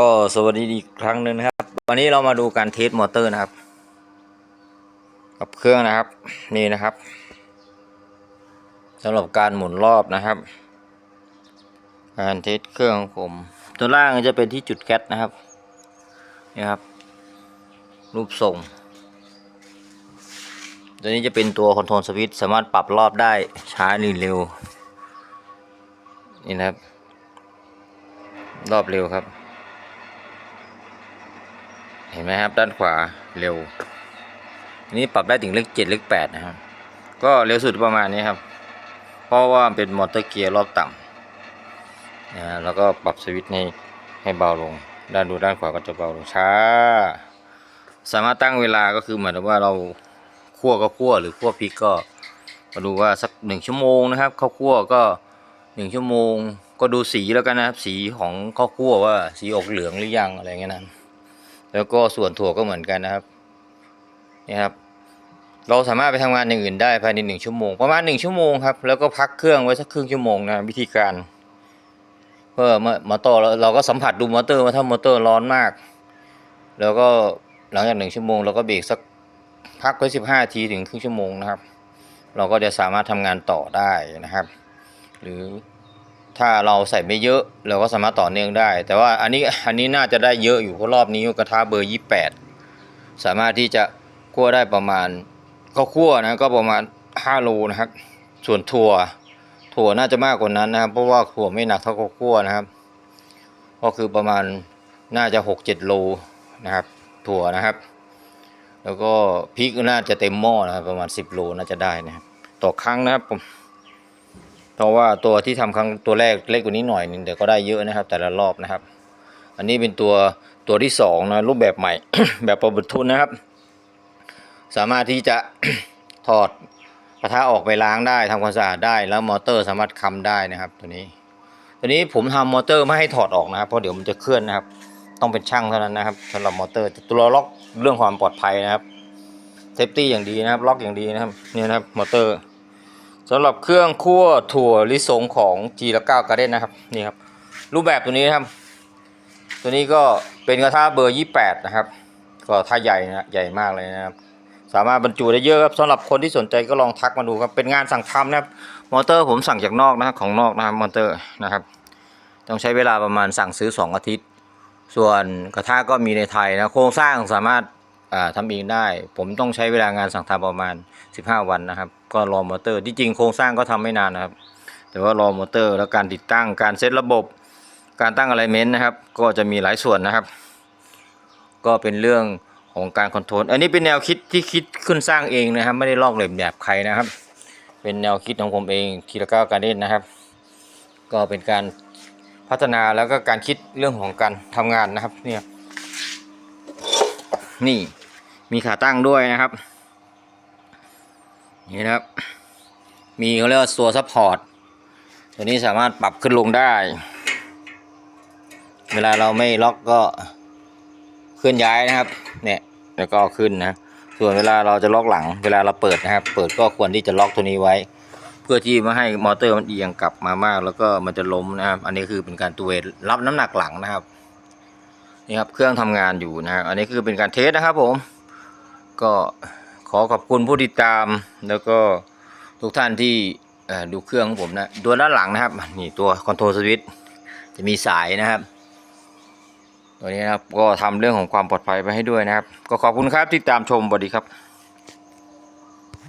ก็สวัสดีอีกครั้งหนึ่งนะครับ วันนี้เรามาดูการเทสมอเตอร์นะครับ กับเครื่องนะครับ นี่นะครับสำหรับการหมุนรอบนะครับ การเทสเครื่องของผมตัวล่างจะเป็นที่จุดแก๊สนะครับนี่ครับ รูปทรงตัวนี้จะเป็นตัวคอนโทรลสวิตช์สามารถปรับรอบได้ช้าหรือเร็วนี่นะครับ รอบเร็วครับ ห็นไหมครับด้านขวาเร็ว นี้ปรับได้ถึงเลขเจ็ดเลขแปดนะครับ ก็เร็วสุดประมาณนี้ครับ เพราะว่าเป็นมอเตอร์เกียร์รอบต่ำนะฮะแล้วก็ปรับสวิตช์ให้ให้เบาลง ด้านดูด้านขวาก็จะเบาลงช้า สามารถตั้งเวลาก็คือเหมือนว่าเราคั่วก็คั่วหรือคั่วพริกก็มาดูว่าสักหนึ่งชั่วโมงนะครับข้าวคั่วก็หนึ่งชั่วโมง ก็ดูสีแล้วกันนะครับ สีของข้าวคั่วว่าสีออกเหลืองหรือยังอะไรเงี้ยนะ แล้วก็ส่วนถั่วก็เหมือนกันนะครับนี่ครับ เราสามารถไปทำงานอย่างอื่นได้ภายในหนึ่งชั่วโมง ประมาณหนึ่งชั่วโมงครับ แล้วก็พักเครื่องไว้สักครึ่งชั่วโมงนะวิธีการเพื่อเมื่อมอเตอร์เราเราก็สัมผัสดูมอเตอร์ว่าถ้ามอเตอร์ร้อนมาก แล้วก็หลังจากหนึ่งชั่วโมงเราก็เบรกสักพักไว้สิบห้าทีถึงครึ่งชั่วโมงนะครับ เราก็จะสามารถทำงานต่อได้นะครับ หรือ ถ้าเราใส่ไม่เยอะเราก็สามารถต่อเนื่องได้ แต่ว่าอันนี้อันนี้น่าจะได้เยอะอยู่เพราะรอบนี้กระทะเบอร์ 28 สามารถที่จะคั่วได้ประมาณ ก็คั่วนะก็ประมาณ5โลนะครับ ส่วนถั่วถั่วน่าจะมากกว่านั้นนะครับ เพราะว่าถั่วไม่หนักเท่าข้าวคั่วนะครับ ก็คือประมาณน่าจะ 6-7 โลนะครับ ถั่วนะครับ แล้วก็พริกน่าจะเต็มหม้อนะครับประมาณ 10 โลน่าจะได้นะครับต่อครั้งนะครับผม ราะว่าตัวที่ทำครั้งตัวแรกเล็กกว่านี้หน่อยนึงแต่ก็ได้เยอะนะครับ แต่ละรอบนะครับ อันนี้เป็นตัวตัวที่สองนะรูปแบบใหม่ แบบประบุทุนนะครับ สามารถที่จะถอดกระทะออกไปล้างได้ทำความสะอาดได้แล้วมอเตอร์สามารถคำได้นะครับ ตัวนี้ ตัวนี้ผมทำมอเตอร์ไม่ให้ถอดออกนะครับเพราะเดี๋ยวมันจะเคลื่อนนะครับ ต้องเป็นช่างเท่านั้นนะครับสำหรับมอเตอร์ตัวล็อกเรื่องความปลอดภัยนะครับเซฟตี้อย่างดีนะครับ ล็อกอย่างดีนะครับนี่นะครับมอเตอร์ สำหรับเครื่องคั่วถั่วลิสงของจีละเก้าการ์เด้นนะครับนี่ครับ รูปแบบตัวนี้นะครับ ตัวนี้ก็เป็นกระทะเบอร์ 28 นะครับ ก็ถ้าใหญ่นะใหญ่มากเลยนะครับ สามารถบรรจุได้เยอะครับสำหรับคนที่สนใจก็ลองทักมาดูครับเป็นงานสั่งทำนะครับมอเตอร์ผมสั่งจากนอกนะครับของนอกนะครับมอเตอร์นะครับ ต้องใช้เวลาประมาณสั่งซื้อ 2 อาทิตย์ ส่วนกระทะก็มีในไทยนะโครงสร้างสามารถอ่าทำเองได้ ผมต้องใช้เวลางานสั่งทำประมาณ 15 วันนะครับ ก็รอมอเตอร์ที่จริงโครงสร้างก็ทำไม่นานนะครับ แต่ว่ารอมอเตอร์แล้วการติดตั้งการเซตระบบ การตั้งอะไรเมนต์นะครับ ก็จะมีหลายส่วนนะครับ ก็เป็นเรื่องของการคอนโทรลอันนี้เป็นแนวคิดที่คิดขึ้นสร้างเองนะครับ ไม่ได้ลอกเลียนแบบใครนะครับ เป็นแนวคิดของผมเองทีละก้าวการเล่นนะครับ ก็เป็นการพัฒนาแล้วก็การคิดเรื่องของการทำงานนะครับเนี่ยนี่มีขาตั้งด้วยนะครับ นี่นะครับ มีเขาเรียกว่าตัวซัพพอร์ตตัวนี้สามารถปรับขึ้นลงได้ เวลาเราไม่ล็อกก็เคลื่อนย้ายนะครับ เนี่ยแล้วก็ขึ้นนะ ส่วนเวลาเราจะล็อกหลัง เวลาเราเปิดนะครับ เปิดก็ควรที่จะล็อกตัวนี้ไว้ เพื่อที่ไม่ให้มอเตอร์มันเอียงกลับมามาก แล้วก็มันจะล้มนะครับ อันนี้คือเป็นการตัวเวทรับน้ำหนักหลังนะครับนี่ครับเครื่องทำงานอยู่นะครับอันนี้คือเป็นการเทสนะครับผม ก็ ขอขอบคุณผู้ติดตาม แล้วก็ทุกท่านที่ดูเครื่องของผมนะตัวด้านหลังนะครับ นี่ตัวคอนโทรลสวิตช์จะมีสายนะครับ ตัวนี้นะครับก็ทำเรื่องของความปลอดภัยไปให้ด้วยนะครับ ก็ขอบคุณครับที่ตามชมสวัสดีครับ